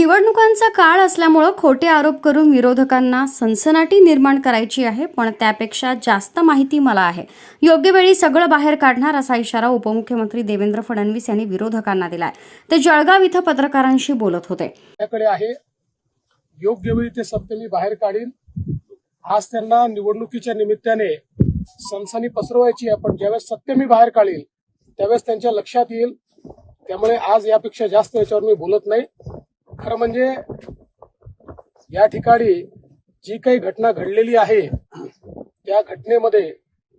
निवडणुकांचा काळ असल्यामुळं खोटे आरोप करून विरोधकांना सनसनाटी निर्माण करायची आहे पण त्यापेक्षा जास्त माहिती मला आहे. योग्य वेळी सगळं बाहेर काढणार असा इशारा उपमुख्यमंत्री देवेंद्र फडणवीस यांनी विरोधकांना दिलाय. ते जळगाव इथं पत्रकारांशी बोलत होते. त्याकडे आहे. योग्य वेळी ते सत्य मी बाहेर काढीन. आज त्यांना निवडणुकीच्या निमित्ताने सनसनी पसरवायची आहे पण ज्यावेळेस सत्य मी बाहेर काढील त्यावेळेस त्यांच्या लक्षात येईल. त्यामुळे आज यापेक्षा जास्त याच्यावर मी बोलत नाही. खरं म्हणजे या ठिकाणी जी काही घटना घडलेली आहे त्या घटनेमध्ये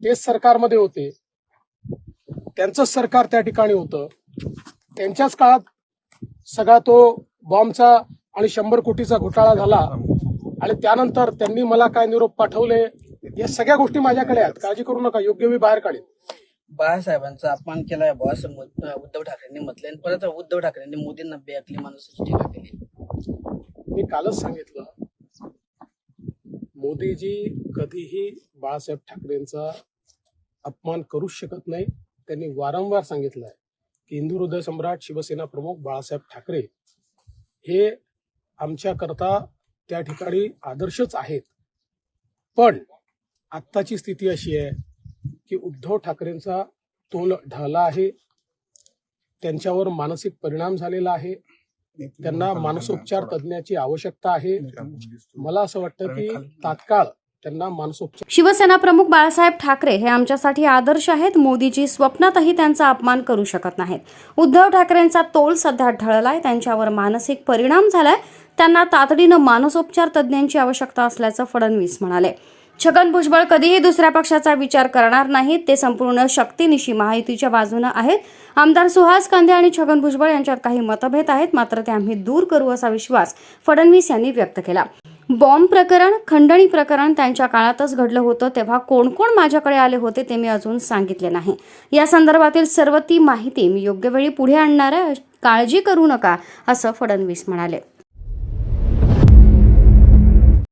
तेच सरकारमध्ये होते. त्यांचंच सरकार त्या ठिकाणी होतं. त्यांच्याच काळात सगळा तो बॉम्बचा आणि शंभर कोटीचा घोटाळा झाला आणि त्यानंतर त्यांनी मला काय निरोप पाठवले या सगळ्या गोष्टी माझ्याकडे आहेत. काळजी करू नका योग्य मी बाहेर काढेन. बाळासाहेबांचा अपमान केलाय आहे असं उद्धव ठाकरेंनी म्हटले आणि परत उद्धव ठाकरेंनी मोदींना बेअकली माणसाची टीका केली. मी कालच सांगितलं. मोदीजी कधीही बाळासाहेब ठाकरेंचा अपमान करूच शकत नाही. त्यांनी वारंवार सांगितलंय की हिंदू हृदय सम्राट शिवसेना प्रमुख बाळासाहेब ठाकरे हे आमच्याकरता त्या ठिकाणी आदर्शच आहेत. पण आत्ताची स्थिती अशी आहे की उद्धव ठाकरेंचा तोल ढळला आहे. त्यांच्यावर मानसिक परिणाम झालेला आहे. त्यांना मानसोपचार तज्ज्ञाची आवश्यकता आहे. मला असं वाटतं की तात्काळ त्यांना मानसोपचार शिवसेना प्रमुख बाळासाहेब ठाकरे हे आमच्यासाठी आदर्श आहेत. मोदीजी स्वप्नातही त्यांचा अपमान करू शकत नाहीत. उद्धव ठाकरेंचा तोल सध्या ढळलाय. त्यांच्यावर मानसिक परिणाम झालाय. त्यांना तातडीनं मानसोपचार तज्ज्ञांची आवश्यकता असल्याचं फडणवीस म्हणाले. छगन भुजबळ कधीही दुसऱ्या पक्षाचा विचार करणार नाहीत ते संपूर्ण शक्तीनिशी महायुतीच्या बाजूनं आहेत. आमदार सुहास कांदे आणि छगन भुजबळ यांच्यात काही मतभेद आहेत मात्र ते आम्ही दूर करू असा विश्वास फडणवीस यांनी व्यक्त केला. बॉम्ब प्रकरण खंडणी प्रकरण त्यांच्या काळातच घडलं होतं तेव्हा कोण कोण माझ्याकडे आले होते ते मी अजून सांगितले नाही. या संदर्भातील सर्व ती माहिती मी योग्य वेळी पुढे आणणार आहे काळजी करू नका असं फडणवीस म्हणाले.